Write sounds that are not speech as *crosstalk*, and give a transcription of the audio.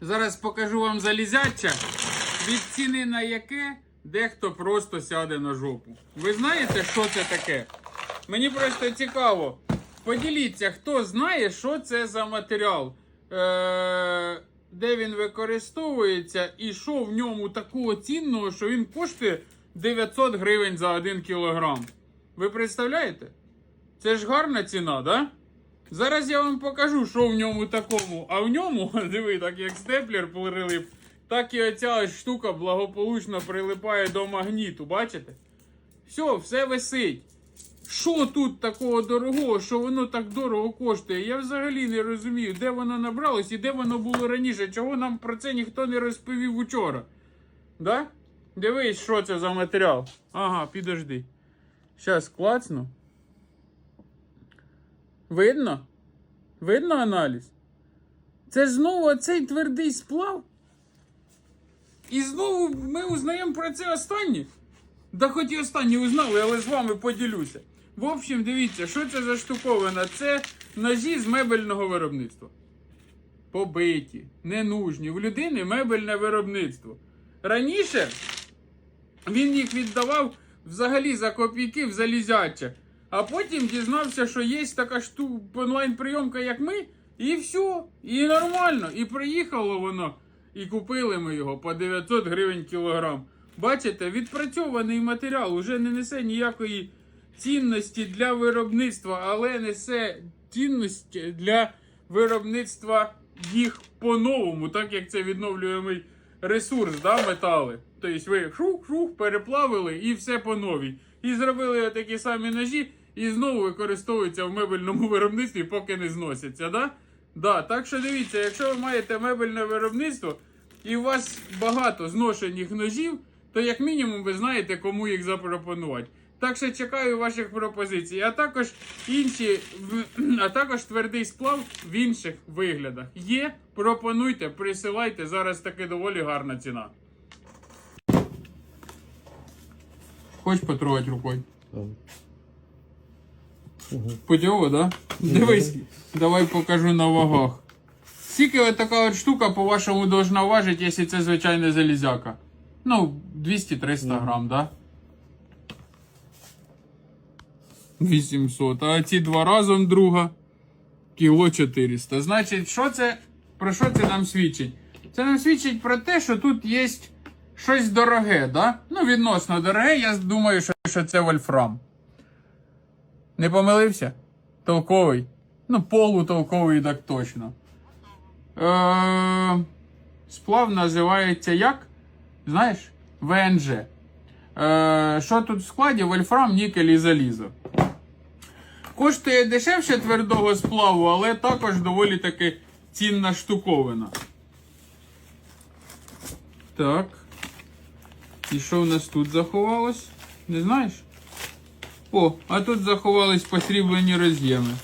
Зараз покажу вам залізяча, від ціни на яке дехто просто сяде на жопу. Ви знаєте, що це таке? Мені просто цікаво. Поділіться, хто знає, що це за матеріал, е- де він використовується і що в ньому такого цінного, що він коштує 900 гривень за 1 кілограм. Ви представляєте? Це ж гарна ціна, да? Зараз я вам покажу, що в ньому такому. А в ньому, *laughs* диви, так як степлер прилип, так і оця штука благополучно прилипає до магніту, бачите? Все, все висить. Що тут такого дорогого, що воно так дорого коштує? Я взагалі не розумію, де воно набралось і де воно було раніше. Чого нам про це ніхто не розповів учора? Да? Дивись, що це за матеріал. Ага, підожди. Щас клацну. Видно? Видно аналіз? Це ж знову оцей твердий сплав. І знову ми узнаємо про це останнє. Да хоч і останні узнали, але з вами поділюся. В общем, дивіться, що це за штуковина? Це ножі з мебельного виробництва. Побиті, ненужні. В людини мебельне виробництво. Раніше він їх віддавав взагалі за копійки в залізяче. А потім дізнався, що є така штука онлайн-прийомка, як ми, і все. І нормально. І приїхало воно, і купили ми його по 900 гривень кілограм. Бачите, відпрацьований матеріал уже не несе ніякої цінності для виробництва, але несе цінності для виробництва їх по-новому, так як це відновлюємий ресурс, да, метали. Тобто ви шух-шух переплавили і все по новій. І зробили такі самі ножі, і знову використовуються в мебельному виробництві, поки не зносяться. Да? Да, так що дивіться, якщо ви маєте мебельне виробництво і у вас багато зношених ножів, то як мінімум ви знаєте, кому їх запропонувати. Так що чекаю ваших пропозицій, а також інші, а також твердий сплав в інших виглядах. Є, пропонуйте, присилайте. Зараз таки доволі гарна ціна. Хочеш потрогати рукою? Подіово, да? Дивись, давай покажу на вагах. Скільки от така от штука, по-вашому, должна важити, якщо це звичайна залізяка? Ну, 200-300 грам, да? 800. А ці два разом друга кіло 400. Значить, що це, про що це нам свідчить? Це нам свідчить про те, що тут є щось дороге, да? Ну, відносно дороге, я думаю, що це вольфрам. Не помилився? Толковий. Ну, полутолковий, так точно. Е, сплав називається як? Знаєш? ВНЖ. Е, що тут в складі? Вольфрам, нікель і залізо. Коштує дешевше твердого сплаву, але також доволі таки цінна штуковина. Так. І що в нас тут заховалось? Не знаєш? О, а тут заховались посріблені роз'єми.